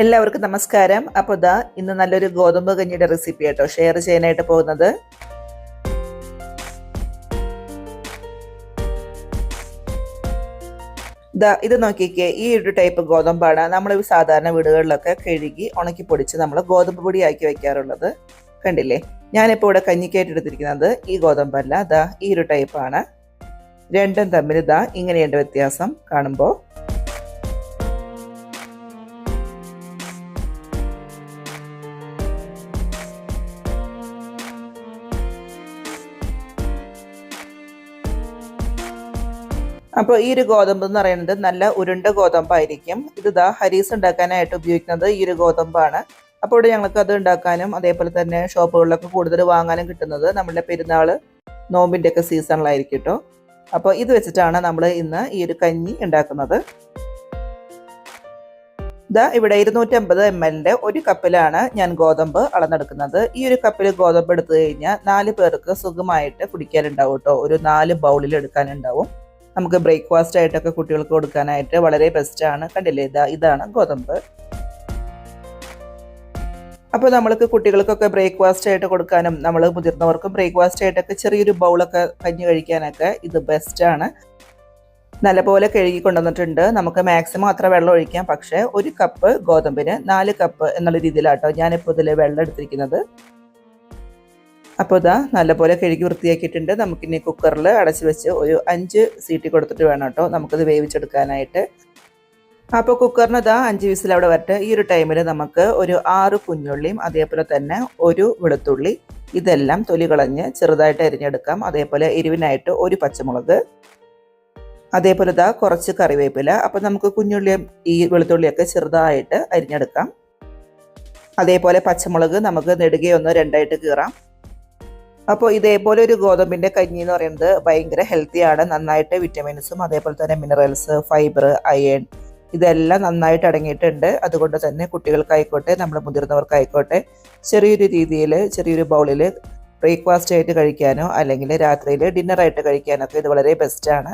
എല്ലാവർക്കും നമസ്കാരം. അപ്പോൾ ഇതാ ഇന്ന് നല്ലൊരു ഗോതമ്പ് കഞ്ഞിയുടെ റെസിപ്പി കേട്ടോ. ഷെയർ ചെയ്യാനായിട്ട് പോകുന്നത്. ഇതാ ഇത് നോക്കിക്കേ ഈ ഒരു ടൈപ്പ് ഗോതമ്പാണ്. നമ്മൾ സാധാരണ വീടുകളിലൊക്കെ കഴുകി ഉണക്കി പൊടിച്ച് നമ്മൾ ഗോതമ്പ് പൊടി പൊടിയാക്കി വയ്ക്കാറുള്ളത് കണ്ടില്ലേ? ഞാനിപ്പോൾ ഇവിടെ കഞ്ഞിക്കായിട്ട് എടുത്തിരിക്കുന്നത് ഈ ഗോതമ്പല്ല. ഇതാ ഈ ഒരു ടൈപ്പാണ് രണ്ടും തമ്മിൽ ഇതാ ഇങ്ങനെയുണ്ട് വ്യത്യാസം കാണുമ്പോൾ അപ്പോൾ ഈ ഒരു ഗോതമ്പ് എന്ന് പറയുന്നത് നല്ല ഉരുണ്ട ഗോതമ്പായിരിക്കും. ഇത് ദാ ഹരീസ് ഉണ്ടാക്കാനായിട്ട് ഉപയോഗിക്കുന്നത് ഈ ഒരു ഗോതമ്പാണ്. അപ്പോൾ ഇവിടെ ഞങ്ങൾക്ക് അത് ഉണ്ടാക്കാനും അതേപോലെ തന്നെ ഷോപ്പുകളിലൊക്കെ കൂടുതൽ വാങ്ങാനും കിട്ടുന്നത് നമ്മുടെ പെരുന്നാൾ നോമ്പിന്റെ ഒക്കെ സീസണിലായിരിക്കും കേട്ടോ. അപ്പോൾ ഇത് വെച്ചിട്ടാണ് നമ്മൾ ഇന്ന് ഈ ഒരു കഞ്ഞി ഉണ്ടാക്കുന്നത്. ഇതാ ഇവിടെ ഇരുന്നൂറ്റമ്പത് എം എല്ലിന്റെ ഒരു കപ്പിലാണ് ഞാൻ ഗോതമ്പ് അളന്നെടുക്കുന്നത്. ഈ ഒരു കപ്പിൽ ഗോതമ്പ് എടുത്തു കഴിഞ്ഞാൽ നാല് പേർക്ക് സുഖമായിട്ട് കുടിക്കാനുണ്ടാവും കേട്ടോ. ഒരു നാല് ബൗളിൽ എടുക്കാനുണ്ടാവും. നമുക്ക് ബ്രേക്ക്ഫാസ്റ്റ് ആയിട്ടൊക്കെ കുട്ടികൾക്ക് കൊടുക്കാനായിട്ട് വളരെ ബെസ്റ്റാണ് കണ്ടില്ലേ? ഇതാ ഇതാണ് ഗോതമ്പ്. അപ്പോൾ നമ്മൾക്ക് കുട്ടികൾക്കൊക്കെ ബ്രേക്ക്ഫാസ്റ്റ് ആയിട്ട് കൊടുക്കാനും നമ്മൾ മുതിർന്നവർക്കും ബ്രേക്ക്ഫാസ്റ്റ് ആയിട്ടൊക്കെ ചെറിയൊരു ബൗളൊക്കെ കഞ്ഞി കഴിക്കാനൊക്കെ ഇത് ബെസ്റ്റാണ് നല്ലപോലെ കഴുകി കൊണ്ടുവന്നിട്ടുണ്ട്. നമുക്ക് മാക്സിമം അത്ര വെള്ളം ഒഴിക്കാം. പക്ഷേ ഒരു കപ്പ് ഗോതമ്പിന് നാല് കപ്പ് എന്നുള്ള രീതിയിലാട്ടോ ഞാനിപ്പോൾ ഇതിൽ വെള്ളം എടുത്തിരിക്കുന്നത്. അപ്പോൾ ഇതാ നല്ലപോലെ കഴുകി വൃത്തിയാക്കിയിട്ടുണ്ട്. നമുക്കിനി കുക്കറിൽ അടച്ച് വെച്ച് ഒരു അഞ്ച് സീറ്റി കൊടുത്തിട്ട് വേണം കേട്ടോ നമുക്കിത് വേവിച്ചെടുക്കാനായിട്ട്. അപ്പോൾ കുക്കറിന് ഇതാ അഞ്ച് വിസിൽ അവിടെ വരട്ടെ. ഈ ഒരു ടൈമിൽ നമുക്ക് ഒരു ആറ് കുഞ്ഞുള്ളിയും അതേപോലെ തന്നെ ഒരു വെളുത്തുള്ളി ഇതെല്ലാം തൊലി കളഞ്ഞ് ചെറുതായിട്ട് അരിഞ്ഞെടുക്കാം. അതേപോലെ എരിവിനായിട്ട് ഒരു പച്ചമുളക്. അതേപോലെ ഇതാ കുറച്ച് കറിവേപ്പില. അപ്പോൾ നമുക്ക് കുഞ്ഞുള്ളിയും ഈ വെളുത്തുള്ളിയൊക്കെ ചെറുതായിട്ട് അരിഞ്ഞെടുക്കാം. അതേപോലെ പച്ചമുളക് നമുക്ക് നെടുകയൊന്ന് രണ്ടായിട്ട് കീറാം. അപ്പോൾ ഇതേപോലെ ഒരു ഗോതമ്പിന്റെ കഞ്ഞി എന്ന് പറയുന്നത് ഭയങ്കര ഹെൽത്തിയാണ് നന്നായിട്ട് വിറ്റമിൻസും അതേപോലെ തന്നെ മിനറൽസ് ഫൈബർ അയൺ ഇതെല്ലാം നന്നായിട്ട് അടങ്ങിയിട്ടുണ്ട്. അതുകൊണ്ട് തന്നെ കുട്ടികൾക്കായിക്കോട്ടെ നമ്മൾ മുതിർന്നവർക്കായിക്കോട്ടെ ചെറിയൊരു രീതിയിൽ ചെറിയൊരു ബൗളിൽ ബ്രേക്ക്ഫാസ്റ്റ് ആയിട്ട് കഴിക്കാനോ അല്ലെങ്കിൽ രാത്രിയിൽ ഡിന്നറായിട്ട് കഴിക്കാനൊക്കെ ഇത് വളരെ ബെസ്റ്റാണ്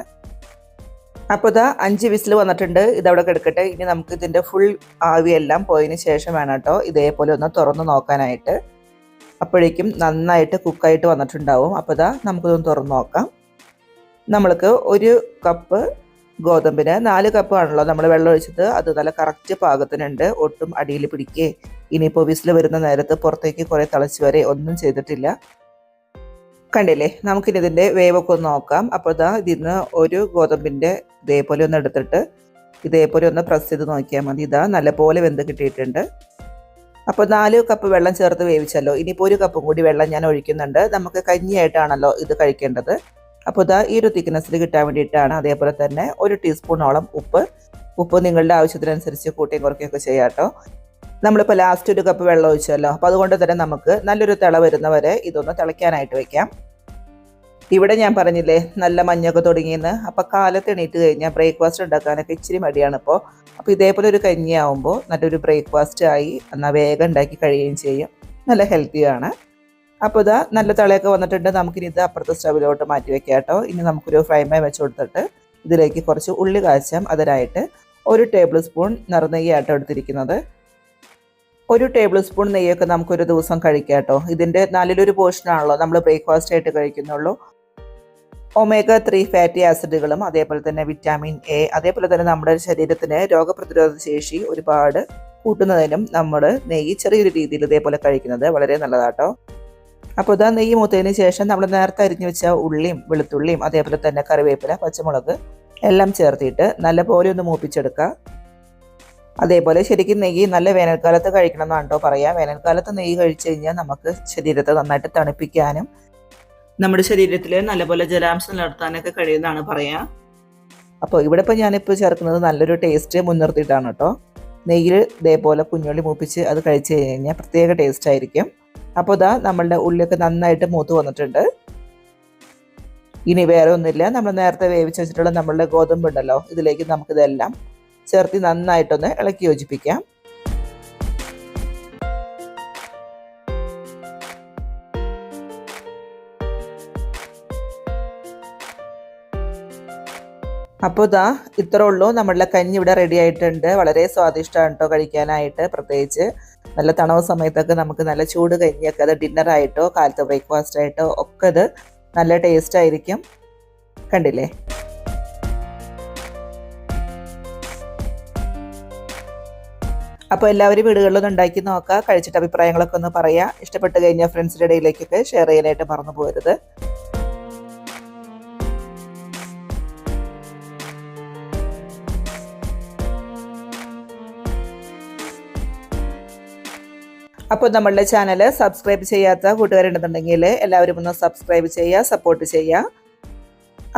അപ്പോൾ ഇതാ അഞ്ച് വിസിൽ വന്നിട്ടുണ്ട്. ഇതവിടെ കിടക്കട്ടെ. ഇനി നമുക്ക് ഇതിന്റെ ഫുൾ ആവിയെല്ലാം പോയതിന് ശേഷം വേണം കേട്ടോ ഇതേപോലെ ഒന്ന് തുറന്ന് നോക്കാനായിട്ട്. അപ്പോഴേക്കും നന്നായിട്ട് കുക്കായിട്ട് വന്നിട്ടുണ്ടാവും. അപ്പോൾ ഇതാ നമുക്കിതൊന്ന് തുറന്നു നോക്കാം. നമ്മൾക്ക് ഒരു കപ്പ് ഗോതമ്പിന് നാല് കപ്പ് ആണല്ലോ നമ്മൾ വെള്ളം ഒഴിച്ചത്. അത് നല്ല കറക്റ്റ് പാകത്തിനുണ്ട്. ഒട്ടും അടിയിൽ പിടിക്കേ. ഇനിയിപ്പോൾ വിസിൽ വരുന്ന നേരത്ത് പുറത്തേക്ക് കുറേ തിളച്ച് വരെ ഒന്നും ചെയ്തിട്ടില്ല. കണ്ടില്ലേ? നമുക്കിനി ഇതിന്റെ വേവൊക്കെ ഒന്ന് നോക്കാം. അപ്പോൾ ഇതാ ഇതിന്ന് ഒരു ഗോതമ്പിന്റെ ഇതേപോലെ ഒന്ന് എടുത്തിട്ട് ഇതേപോലെ ഒന്ന് പ്രസ് ചെയ്ത് നോക്കിയാൽ മതി. ഇതാ നല്ലപോലെ വെന്ത് കിട്ടിയിട്ടുണ്ട്. അപ്പോൾ നാല് കപ്പ് വെള്ളം ചേർത്ത് വേവിച്ചല്ലോ. ഇനിയിപ്പോൾ ഒരു കപ്പും കൂടി വെള്ളം ഞാൻ ഒഴിക്കുന്നുണ്ട്. നമുക്ക് കഞ്ഞിയായിട്ടാണല്ലോ ഇത് കഴിക്കേണ്ടത്. അപ്പോൾ ഇതാ ഈ ഒരു തിക്നെസ്സിൽ കിട്ടാൻ വേണ്ടിയിട്ടാണ് അതേപോലെ തന്നെ ഒരു ടീസ്പൂണോളം ഉപ്പ്. ഉപ്പ് നിങ്ങളുടെ ആവശ്യത്തിനനുസരിച്ച് കൂട്ടിയും കുറയ്ക്കുകയൊക്കെ ചെയ്യാം കേട്ടോ. നമ്മളിപ്പോൾ ലാസ്റ്റ് ഒരു കപ്പ് വെള്ളം ഒഴിച്ചല്ലോ. അപ്പോൾ അതുകൊണ്ട് തന്നെ നമുക്ക് നല്ലൊരു തിള വരുന്നവരെ ഇതൊന്ന് തിളയ്ക്കാനായിട്ട് വെക്കാം. ഇവിടെ ഞാൻ പറഞ്ഞില്ലേ നല്ല മഞ്ഞൊക്കെ തുടങ്ങിയെന്ന്. അപ്പോൾ കാലത്ത് എണീറ്റ് കഴിഞ്ഞാൽ ബ്രേക്ക്ഫാസ്റ്റ് ഉണ്ടാക്കാനൊക്കെ ഇച്ചിരി മടിയാണ് ഇപ്പോൾ അപ്പോൾ ഇതേപോലെ ഒരു കഞ്ഞി കഞ്ഞിയാവുമ്പോൾ നല്ലൊരു ബ്രേക്ക്ഫാസ്റ്റ് ആയി എന്നാൽ വേഗം ഉണ്ടാക്കി കഴിയുകയും ചെയ്യും. നല്ല ഹെൽത്തിയാണ് അപ്പോൾ ഇതാ നല്ല തളയൊക്കെ വന്നിട്ടുണ്ട്. നമുക്കിനി ഇത് അപ്പുറത്തെ സ്റ്റവിലോട്ട് മാറ്റി വെക്കാം കേട്ടോ. ഇനി നമുക്കൊരു ഫ്രൈ പാൻ വെച്ച് കൊടുത്തിട്ട് ഇതിലേക്ക് കുറച്ച് ഉള്ളി കാച്ചാം അതിനായിട്ട് ഒരു ടേബിൾ സ്പൂൺ നിറനെയ്യാട്ടോ എടുത്തിരിക്കുന്നത്. ഒരു ടേബിൾ സ്പൂൺ നെയ്യൊക്കെ നമുക്കൊരു ദിവസം കഴിക്കാം കേട്ടോ. ഇതിന്റെ നാലിലൊരു പോർഷനാണല്ലോ നമ്മൾ ബ്രേക്ക്ഫാസ്റ്റ് ആയിട്ട് കഴിക്കുന്നുള്ളൂ. ഒമേഗ ത്രീ ഫാറ്റി ആസിഡുകളും അതേപോലെ തന്നെ വിറ്റാമിൻ എ അതേപോലെ തന്നെ നമ്മുടെ ശരീരത്തിന് രോഗപ്രതിരോധ ശേഷി ഒരുപാട് കൂട്ടുന്നതിനും നമ്മൾ നെയ്യ് ചെറിയൊരു രീതിയിൽ ഇതേപോലെ കഴിക്കുന്നത് വളരെ നല്ലതാട്ടോ. അപ്പോൾ ഇതാ നെയ്യ് മൂത്തതിന് ശേഷം നമ്മൾ നേരത്തെ അരിഞ്ഞു വെച്ച ഉള്ളിയും വെളുത്തുള്ളിയും അതേപോലെ തന്നെ കറിവേപ്പില പച്ചമുളക് എല്ലാം ചേർത്തിട്ട് നല്ലപോലെ ഒന്ന് മൂപ്പിച്ചെടുക്കുക അതേപോലെ ശരിക്കും നെയ്യ് നല്ല വേനൽക്കാലത്ത് കഴിക്കണം എന്നാണ് കേട്ടോ പറയാം. വേനൽക്കാലത്ത് നെയ്യ് കഴിച്ചു കഴിഞ്ഞാൽ നമുക്ക് ശരീരത്തെ നന്നായിട്ട് തണുപ്പിക്കാനും നമ്മുടെ ശരീരത്തിൽ നല്ലപോലെ ജലാംശം നിലനിർത്താനൊക്കെ കഴിയുന്നതാണ് പറയാ. അപ്പോൾ ഇവിടെ ഇപ്പോൾ ഞാനിപ്പോൾ ചേർക്കുന്നത് നല്ലൊരു ടേസ്റ്റ് മുൻനിർത്തിയിട്ടാണ് കേട്ടോ നെയ്യിൽ ഇതേപോലെ കുഞ്ഞുള്ളി മൂപ്പിച്ച് അത് കഴിച്ചു കഴിഞ്ഞാൽ പ്രത്യേക ടേസ്റ്റ് ആയിരിക്കും. അപ്പോൾ ഇതാ നമ്മളുടെ ഉള്ളിയൊക്കെ നന്നായിട്ട് മൂത്ത് വന്നിട്ടുണ്ട്. ഇനി വേറെ ഒന്നുമില്ല. നമ്മൾ നേരത്തെ വേവിച്ച് വെച്ചിട്ടുള്ള നമ്മളുടെ ഗോതമ്പ് ഉണ്ടല്ലോ ഇതിലേക്ക് നമുക്കിതെല്ലാം ചേർത്തി നന്നായിട്ടൊന്ന് ഇളക്കി യോജിപ്പിക്കാം. അപ്പോൾ ഇതാ ഇത്രേ ഉള്ളൂ. നമ്മളുടെ കഞ്ഞി ഇവിടെ റെഡി ആയിട്ടുണ്ട്. വളരെ സ്വാദിഷ്ടമാണ് കേട്ടോ കഴിക്കാനായിട്ട് പ്രത്യേകിച്ച്. നല്ല തണവ് സമയത്തൊക്കെ നമുക്ക് നല്ല ചൂട് കഞ്ഞിയൊക്കെ അത് ഡിന്നറായിട്ടോ കാലത്ത് ബ്രേക്ക്ഫാസ്റ്റ് ആയിട്ടോ ഒക്കെ അത് നല്ല ടേസ്റ്റ് ആയിരിക്കും. കണ്ടില്ലേ? അപ്പോൾ എല്ലാവരും വീടുകളിലൊന്നും ഉണ്ടാക്കി നോക്കുക കഴിച്ചിട്ട് അഭിപ്രായങ്ങളൊക്കെ ഒന്ന് പറയാം. ഇഷ്ടപ്പെട്ട് കഴിഞ്ഞാൽ ഫ്രണ്ട്സിന്റെ ഇടയിലേക്കൊക്കെ ഷെയർ ചെയ്യാനായിട്ട് മറന്നു പോകരുത്. അപ്പോൾ നമ്മളുടെ ചാനൽ സബ്സ്ക്രൈബ് ചെയ്യാത്ത കൂട്ടുകാരുണ്ടെന്നുണ്ടെങ്കിൽ എല്ലാവരും ഒന്ന് സബ്സ്ക്രൈബ് ചെയ്യുക സപ്പോർട്ട് ചെയ്യുക.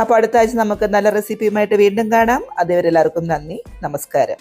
അപ്പോൾ അടുത്ത ആഴ്ച നമുക്ക് നല്ല റെസിപ്പിയുമായിട്ട് വീണ്ടും കാണാം. അതുവരെ എല്ലാവർക്കും നന്ദി. നമസ്കാരം.